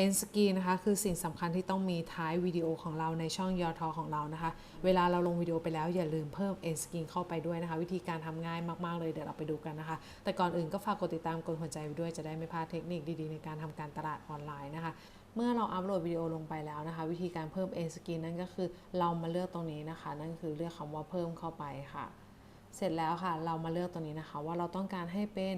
End Screen นะคะคือสิ่งสำคัญที่ต้องมีท้ายวิดีโอของเราในช่องยอทอของเรานะคะ เวลาเราลงวิดีโอไปแล้วอย่าลืมเพิ่ม End Screen เข้าไปด้วยนะคะ วิธีการทำง่ายมาก ๆ เลยเดี๋ยวเราไปดูกันนะคะ แต่ก่อนอื่นก็ฝากกดติดตามกดหัวใจไว้ด้วยจะได้ไม่พลาดเทคนิคดีๆ ในการทำการตลาดออนไลน์นะคะเมื่อเราอัปโหลดวิดีโอลงไปแล้วนะคะ วิธีการเพิ่ม End Screen นั่นก็คือเรามาเลือกตรงนี้นะคะ นั่นคือเลือกคำว่าเพิ่มเข้าไปค่ะ เสร็จแล้วค่ะ เรามาเลือกตรงนี้นะคะ ว่าเราต้องการให้เป็น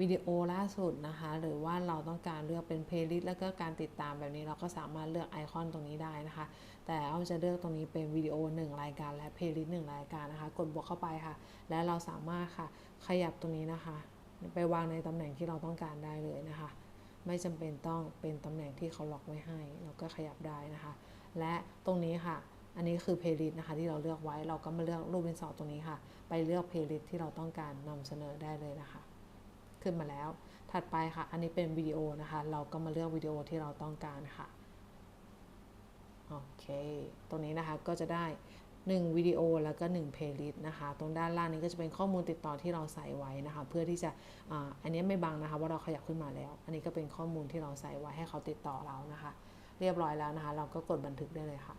วิดีโอล่าสุดนะคะ หรือว่าเราต้องการเลือกเป็นเพลย์ลิสต์แล้วก็การติดตามแบบนี้เราก็สามารถเลือกไอคอนตรงนี้ได้นะคะ แต่อ้อมจะเลือกตรงนี้เป็นวิดีโอ 1 รายการและเพลย์ลิสต์1รายการนะคะ กดบวกเข้าไปค่ะ และเราสามารถค่ะขยับตรงนี้นะคะ ไปวางในตำแหน่งที่เราต้องการได้เลยนะคะ ไม่จำเป็นต้องเป็นตำแหน่งที่เขาล็อกไว้ให้ เราก็ขยับได้นะคะ และตรงนี้ค่ะ อันนี้คือเพลย์ลิสต์นะคะที่เราเลือกไว้เราก็มาเลือกรูปเป็นสอตรงนี้ค่ะ ไปเลือกเพลย์ลิสต์ที่เราต้องการนำเสนอได้เลยนะคะ ขึ้นมาแล้ว ถัดไปค่ะ อันนี้เป็นวิดีโอนะคะ เราก็มาเลือกวิดีโอที่เราต้องการค่ะโอเคตรงนี้นะคะก็จะได้1วิดีโอแล้วก็1เพลย์ลิสต์นะคะ ตรงด้านล่างนี้ก็จะเป็นข้อมูลติดต่อที่เราใส่ไว้นะคะ เพื่อที่จะอาอันนี้ไม่บังนะคะ ว่าเราขยับขึ้นมาแล้ว อันนี้ก็เป็นข้อมูลที่เราใส่ไว้ให้เขาติดต่อเรานะคะ เรียบร้อยแล้วนะคะ เราก็กดบันทึกได้เลยค่ะ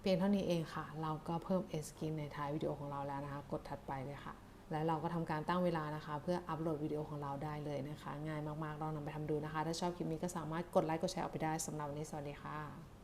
เพียงเท่านี้เองค่ะ เราก็เพิ่ม S skin ในท้ายวิดีโอของเราแล้วนะคะ กดถัดไปเลยค่ะ และเราก็ทำการตั้งเวลานะคะ เพื่ออัปโหลดวิดีโอของเราได้เลยนะคะ ง่ายมากๆลองนำไปทำดูนะคะ ถ้าชอบคลิปนี้ก็สามารถกดไลค์กดแชร์ออกไปได้สำหรับวันนี้สวัสดีค่ะ